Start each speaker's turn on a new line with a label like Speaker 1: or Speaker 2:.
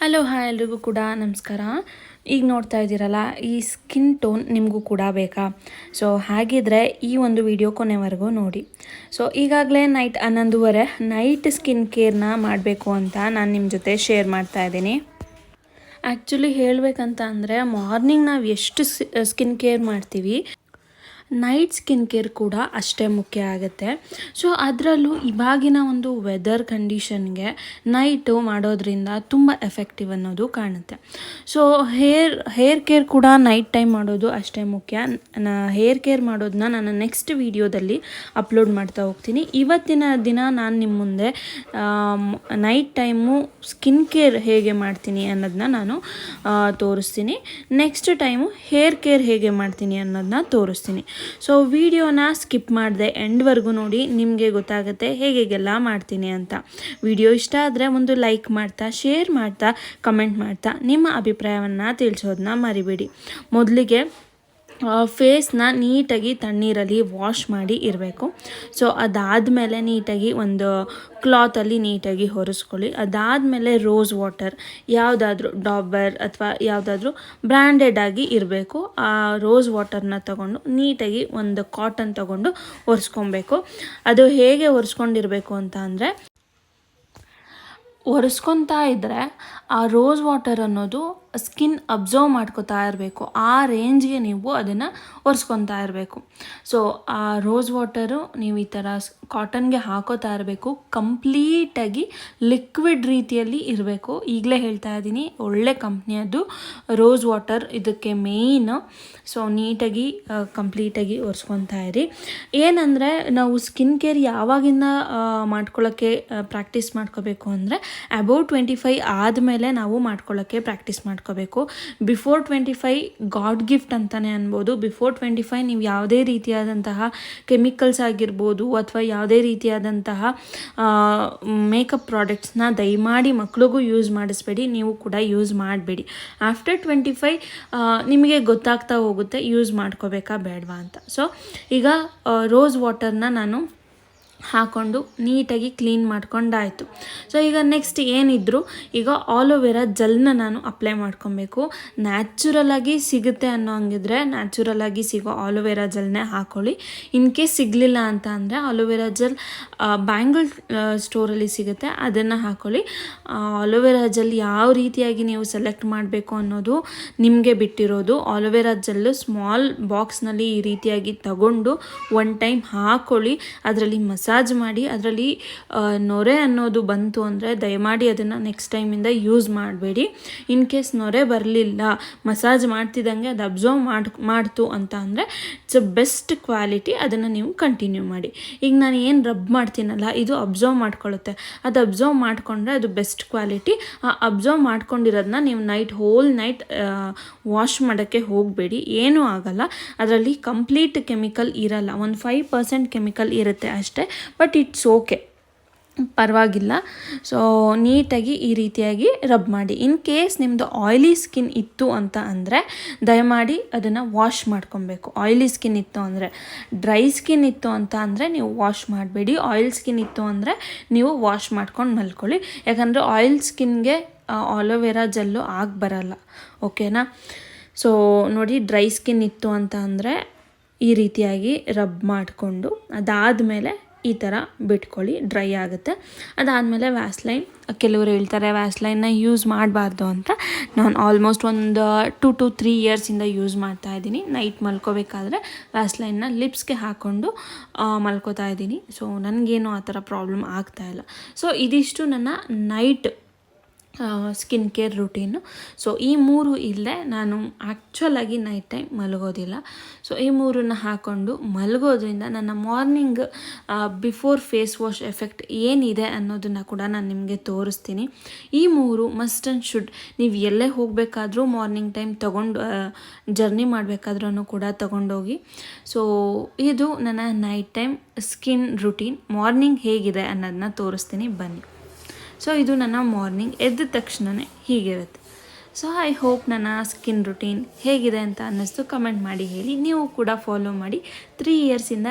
Speaker 1: Hello hi ಎಲ್ರಿಗೂ ಕೂಡ ನಮಸ್ಕಾರ. ಈಗ ನೋಡ್ತಾ ಇದ್ದೀರಲ್ಲ, ಈ ಸ್ಕಿನ್ ಟೋನ್ ನಿಮಗೂ ಕೂಡ ಬೇಕಾ? ಸೊ ಹಾಗಿದ್ರೆ ಈ ಒಂದು ವಿಡಿಯೋ ಕೊನೆವರೆಗೂ ನೋಡಿ. ಸೊ ಈಗಾಗಲೇ ನೈಟ್ ಹನ್ನೊಂದುವರೆ ನೈಟ್ ಸ್ಕಿನ್ ಕೇರ್ನ ಮಾಡಬೇಕು ಅಂತ ನಾನು ನಿಮ್ಮ ಜೊತೆ ಶೇರ್ ಮಾಡ್ತಾ ಇದ್ದೀನಿ. ಆ್ಯಕ್ಚುಲಿ ಹೇಳಬೇಕಂತ ಅಂದರೆ ಮಾರ್ನಿಂಗ್ ನಾವು ಎಷ್ಟು ಸ್ಕಿನ್ ಕೇರ್ ಮಾಡ್ತೀವಿ ನೈಟ್ ಸ್ಕಿನ್ ಕೇರ್ ಕೂಡ ಅಷ್ಟೇ ಮುಖ್ಯ ಆಗುತ್ತೆ. ಸೊ ಅದರಲ್ಲೂ ಇವಾಗಿನ ಒಂದು ವೆದರ್ ಕಂಡೀಷನ್ಗೆ ನೈಟು ಮಾಡೋದ್ರಿಂದ ತುಂಬ ಎಫೆಕ್ಟಿವ್ ಅನ್ನೋದು ಕಾಣುತ್ತೆ. ಸೊ ಹೇರ್ ಹೇರ್ ಕೇರ್ ಕೂಡ ನೈಟ್ ಟೈಮ್ ಮಾಡೋದು ಅಷ್ಟೇ ಮುಖ್ಯ. ಹೇರ್ ಕೇರ್ ಮಾಡೋದನ್ನ ನಾನು ನೆಕ್ಸ್ಟ್ ವೀಡಿಯೋದಲ್ಲಿ ಅಪ್ಲೋಡ್ ಮಾಡ್ತಾ ಹೋಗ್ತೀನಿ. ಇವತ್ತಿನ ದಿನ ನಾನು ನಿಮ್ಮ ಮುಂದೆ ನೈಟ್ ಟೈಮು ಸ್ಕಿನ್ ಕೇರ್ ಹೇಗೆ ಮಾಡ್ತೀನಿ ಅನ್ನೋದನ್ನ ನಾನು ತೋರಿಸ್ತೀನಿ. ನೆಕ್ಸ್ಟ್ ಟೈಮು ಹೇರ್ ಕೇರ್ ಹೇಗೆ ಮಾಡ್ತೀನಿ ಅನ್ನೋದನ್ನ ತೋರಿಸ್ತೀನಿ. ಸೊ ವಿಡಿಯೋನ ಸ್ಕಿಪ್ ಮಾಡಿದೆ ಎಂಡ್ವರೆಗೂ ನೋಡಿ ನಿಮಗೆ ಗೊತ್ತಾಗುತ್ತೆ ಹೇಗೆಲ್ಲ ಮಾಡ್ತೀನಿ ಅಂತ. ವಿಡಿಯೋ ಇಷ್ಟ ಆದರೆ ಒಂದು ಲೈಕ್ ಮಾಡ್ತಾ ಶೇರ್ ಮಾಡ್ತಾ ಕಮೆಂಟ್ ಮಾಡ್ತಾ ನಿಮ್ಮ ಅಭಿಪ್ರಾಯವನ್ನು ತಿಳಿಸೋದನ್ನ ಮರಿಬೇಡಿ. ಮೊದಲಿಗೆ ಫೇಸ್ನ ನೀಟಾಗಿ ತಣ್ಣೀರಲ್ಲಿ ವಾಶ್ ಮಾಡಿ ಇರಬೇಕು. ಸೊ ಅದಾದಮೇಲೆ ನೀಟಾಗಿ ಒಂದು ಕ್ಲಾತಲ್ಲಿ ನೀಟಾಗಿ ಹೊರಿಸ್ಕೊಳ್ಳಿ. ಅದಾದಮೇಲೆ ರೋಸ್ ವಾಟರ್ ಯಾವುದಾದ್ರೂ ಡಾಬರ್ ಅಥವಾ ಯಾವುದಾದ್ರೂ ಬ್ರ್ಯಾಂಡೆಡ್ ಆಗಿ ಇರಬೇಕು. ಆ ರೋಸ್ ವಾಟರ್ನ ತಗೊಂಡು ನೀಟಾಗಿ ಒಂದು ಕಾಟನ್ ತಗೊಂಡು ಒರೆಸ್ಕೊಬೇಕು. ಅದು ಹೇಗೆ ಒರೆಸ್ಕೊಂಡಿರಬೇಕು ಅಂತ ಅಂದರೆ, ಒರೆಸ್ಕೊತಾ ಇದ್ದರೆ ಆ ರೋಸ್ ವಾಟರ್ ಅನ್ನೋದು ಸ್ಕಿನ್ ಅಬ್ಸರ್ವ್ ಮಾಡ್ಕೋತಾ ಇರಬೇಕು, ಆ ರೇಂಜ್ಗೆ ನೀವು ಅದನ್ನು ಒರೆಸ್ಕೊತಾ ಇರಬೇಕು. ಸೊ ಆ ರೋಸ್ ವಾಟರು ನೀವು ಈ ಥರ ಕಾಟನ್ಗೆ ಹಾಕೋತಾ ಇರಬೇಕು, ಕಂಪ್ಲೀಟಾಗಿ ಲಿಕ್ವಿಡ್ ರೀತಿಯಲ್ಲಿ ಇರಬೇಕು. ಈಗಲೇ ಹೇಳ್ತಾ ಇದ್ದೀನಿ, ಒಳ್ಳೆ ಕಂಪ್ನಿಯದ್ದು ರೋಸ್ ವಾಟರ್ ಇದಕ್ಕೆ ಮೇಯ್ನ್. ಸೊ ನೀಟಾಗಿ ಕಂಪ್ಲೀಟಾಗಿ ಒರೆಸ್ಕೊತಾ ಇರಿ. ಏನಂದರೆ, ನಾವು ಸ್ಕಿನ್ ಕೇರ್ ಯಾವಾಗಿಂದ ಮಾಡ್ಕೊಳ್ಳೋಕ್ಕೆ ಪ್ರಾಕ್ಟೀಸ್ ಮಾಡ್ಕೋಬೇಕು ಅಂದರೆ ಅಬೌವ್ ಟ್ವೆಂಟಿ ಫೈವ್ ಆದಮೇಲೆ ನಾವು ಮಾಡ್ಕೊಳ್ಳೋಕ್ಕೆ ಪ್ರಾಕ್ಟೀಸ್ ಮಾಡ್ಕೋಬೇಕು. Before twenty five God gift ಅಂತಲೇ ಅನ್ಬೋದು. ಬಿಫೋರ್ ಟ್ವೆಂಟಿ ಫೈ ನೀವು ಯಾವುದೇ ರೀತಿಯಾದಂತಹ ಕೆಮಿಕಲ್ಸ್ ಆಗಿರ್ಬೋದು ಅಥವಾ ಯಾವುದೇ ರೀತಿಯಾದಂತಹ ಮೇಕಪ್ ಪ್ರಾಡಕ್ಟ್ಸ್ನ ದಯಮಾಡಿ ಮಕ್ಳಿಗೂ ಯೂಸ್ ಮಾಡಿಸ್ಬೇಡಿ. ನೀವು ಕೂಡ ಯೂಸ್ ಮಾಡಬೇಡಿ. ಆಫ್ಟರ್ ಟ್ವೆಂಟಿ ಫೈ ನಿಮಗೆ ಗೊತ್ತಾಗ್ತಾ ಹೋಗುತ್ತೆ ಯೂಸ್ ಮಾಡ್ಕೋಬೇಕಾ ಬೇಡವಾ ಅಂತ. ಸೊ ಈಗ ರೋಸ್ ವಾಟರ್ನ ನಾನು ಹಾಕ್ಕೊಂಡು ನೀಟಾಗಿ ಕ್ಲೀನ್ ಮಾಡ್ಕೊಂಡಾಯಿತು. ಸೊ ಈಗ ನೆಕ್ಸ್ಟ್ ಏನಿದ್ರು, ಈಗ ಆಲೋವೆರಾ ಜೆಲ್ನ ನಾನು ಅಪ್ಲೈ ಮಾಡ್ಕೊಬೇಕು. ನ್ಯಾಚುರಲಾಗಿ ಸಿಗುತ್ತೆ ಅನ್ನೋ ಹಂಗಿದ್ರೆ ನ್ಯಾಚುರಲಾಗಿ ಸಿಗೋ ಆಲೋವೆರಾ ಜೆಲ್ನೇ ಹಾಕೊಳ್ಳಿ. ಇನ್ ಕೇಸ್ ಸಿಗಲಿಲ್ಲ ಅಂತ ಅಂದರೆ ಆಲೋವೆರಾ ಜೆಲ್ ಬ್ಯಾಂಗಲ್ ಸ್ಟೋರಲ್ಲಿ ಸಿಗುತ್ತೆ, ಅದನ್ನು ಹಾಕೊಳ್ಳಿ. ಆಲೋವೆರಾ ಜೆಲ್ ಯಾವ ರೀತಿಯಾಗಿ ನೀವು ಸೆಲೆಕ್ಟ್ ಮಾಡಬೇಕು ಅನ್ನೋದು ನಿಮಗೆ ಬಿಟ್ಟಿರೋದು. ಆಲೋವೆರಾ ಜೆಲ್ಲು ಸ್ಮಾಲ್ ಬಾಕ್ಸ್ನಲ್ಲಿ ಈ ರೀತಿಯಾಗಿ ತಗೊಂಡು ಒನ್ ಟೈಮ್ ಹಾಕೊಳ್ಳಿ. ಅದರಲ್ಲಿ ಮಸಾಜ್ ಮಾಡಿ ಅದರಲ್ಲಿ ನೊರೆ ಅನ್ನೋದು ಬಂತು ಅಂದರೆ ದಯಮಾಡಿ ಅದನ್ನು ನೆಕ್ಸ್ಟ್ ಟೈಮಿಂದ ಯೂಸ್ ಮಾಡಬೇಡಿ. ಇನ್ ಕೇಸ್ ನೊರೆ ಬರಲಿಲ್ಲ ಮಸಾಜ್ ಮಾಡ್ತಿದ್ದಂಗೆ ಅದು ಅಬ್ಸರ್ವ್ ಮಾಡಿ, ಮಾಡ್ತು ಅಂತ ಅಂದರೆ ಇಟ್ಸ್ ಬೆಸ್ಟ್ ಕ್ವಾಲಿಟಿ ಅದನ್ನು ನೀವು ಕಂಟಿನ್ಯೂ ಮಾಡಿ. ಈಗ ನಾನು ಏನು ರಬ್ ಮಾಡ್ತೀನಲ್ಲ, ಇದು ಅಬ್ಸರ್ವ್ ಮಾಡ್ಕೊಳ್ಳುತ್ತೆ ಅದು ಅಬ್ಸರ್ವ್ ಮಾಡಿಕೊಂಡ್ರೆ ಅದು ಬೆಸ್ಟ್ ಕ್ವಾಲಿಟಿ ಆ ಅಬ್ಸರ್ವ್ ಮಾಡ್ಕೊಂಡಿರೋದನ್ನ ನೀವು ನೈಟ್ ಹೋಲ್ ನೈಟ್ ವಾಶ್ ಮಾಡೋಕ್ಕೆ ಹೋಗಬೇಡಿ. ಏನೂ ಆಗಲ್ಲ. ಅದರಲ್ಲಿ ಕಂಪ್ಲೀಟ್ ಕೆಮಿಕಲ್ ಇರಲ್ಲ. ಒಂದು ಫೈವ್ ಪರ್ಸೆಂಟ್ ಕೆಮಿಕಲ್ ಇರುತ್ತೆ ಅಷ್ಟೇ. But it's okay. ಪರವಾಗಿಲ್ಲ. ಸೊ ನೀಟಾಗಿ ಈ ರೀತಿಯಾಗಿ ರಬ್ ಮಾಡಿ. ಇನ್ ಕೇಸ್ ನಿಮ್ಮದು ಆಯ್ಲಿ ಸ್ಕಿನ್ ಇತ್ತು ಅಂತ ಅಂದರೆ ದಯಮಾಡಿ ಅದನ್ನು ವಾಶ್ ಮಾಡ್ಕೊಬೇಕು. ಆಯಿಲಿ ಸ್ಕಿನ್ ಇತ್ತು ಅಂದರೆ, ಡ್ರೈ ಸ್ಕಿನ್ ಇತ್ತು ಅಂತ ಅಂದರೆ ನೀವು ವಾಶ್ ಮಾಡಬೇಡಿ. ಆಯಿಲ್ ಸ್ಕಿನ್ ಇತ್ತು ಅಂದರೆ ನೀವು ವಾಶ್ ಮಾಡ್ಕೊಂಡು ಮಲ್ಕೊಳ್ಳಿ. ಯಾಕಂದರೆ ಆಯಿಲ್ ಸ್ಕಿನ್ಗೆ ಆಲೋವೆರಾ ಜಲ್ಲು ಆಗಿ ಬರಲ್ಲ. ಓಕೆನಾ? ಸೊ ನೋಡಿ ಡ್ರೈ ಸ್ಕಿನ್ ಇತ್ತು ಅಂತ ಅಂದರೆ ಈ ರೀತಿಯಾಗಿ ರಬ್ ಮಾಡಿಕೊಂಡು ಅದಾದಮೇಲೆ ಈ ಥರ ಬಿಟ್ಕೊಳ್ಳಿ ಡ್ರೈ ಆಗುತ್ತೆ. ಅದಾದಮೇಲೆ ವ್ಯಾಸ್ಲೈನ್ ಕೆಲವರು ಹೇಳ್ತಾರೆ ವ್ಯಾಸ್ಲೈನ್ನ ಯೂಸ್ ಮಾಡಬಾರ್ದು ಅಂತ. ನಾನು ಆಲ್ಮೋಸ್ಟ್ ಒಂದು ಟು ಟು ತ್ರೀ ಇಯರ್ಸಿಂದ ಯೂಸ್ ಮಾಡ್ತಾ ಇದ್ದೀನಿ. ನೈಟ್ ಮಲ್ಕೋಬೇಕಾದ್ರೆ ವ್ಯಾಸ್ಲೈನ್ನ ಲಿಪ್ಸ್ಗೆ ಹಾಕ್ಕೊಂಡು ಮಲ್ಕೋತಾ ಇದ್ದೀನಿ. ಸೊ ನನಗೇನು ಆ ಥರ ಪ್ರಾಬ್ಲಮ್ ಆಗ್ತಾ ಇಲ್ಲ. ಸೊ ಇದಿಷ್ಟು ನನ್ನ night skin care routine so ಈ ಮೂರು ಇಲ್ಲದೆ ನಾನು ಆ್ಯಕ್ಚುಲಾಗಿ ನೈಟ್ ಟೈಮ್ ಮಲಗೋದಿಲ್ಲ. ಸೊ ಈ ಮೂರನ್ನ ಹಾಕ್ಕೊಂಡು ಮಲಗೋದ್ರಿಂದ ನನ್ನ morning before face wash effect ಏನಿದೆ ಅನ್ನೋದನ್ನು ಕೂಡ ನಾನು ನಿಮಗೆ ತೋರಿಸ್ತೀನಿ. ಈ ಮೂರು ಮಸ್ಟ್ ಆ್ಯಂಡ್ ಶುಡ್ ನೀವು ಎಲ್ಲೇ ಹೋಗಬೇಕಾದ್ರೂ ಮಾರ್ನಿಂಗ್ ಟೈಮ್ ತೊಗೊಂಡು ಜರ್ನಿ ಮಾಡಬೇಕಾದ್ರೂ ಕೂಡ ತೊಗೊಂಡೋಗಿ. ಸೊ ಇದು ನನ್ನ night time skin routine morning ಹೇಗಿದೆ ಅನ್ನೋದನ್ನ ತೋರಿಸ್ತೀನಿ. ಬನ್ನಿ. ಸೊ ಇದು ನನ್ನ ಮಾರ್ನಿಂಗ್ ಎದ್ದ ತಕ್ಷಣವೇ ಹೀಗಿರುತ್ತೆ. ಸೊ ಐ ಹೋಪ್ ನನ್ನ ಸ್ಕಿನ್ ರುಟೀನ್ ಹೇಗಿದೆ ಅಂತ ಅನ್ನಿಸ್ತು. ಕಮೆಂಟ್ ಮಾಡಿ ಹೇಳಿ. ನೀವು ಕೂಡ ಫಾಲೋ ಮಾಡಿ. ತ್ರೀ ಇಯರ್ಸಿಂದ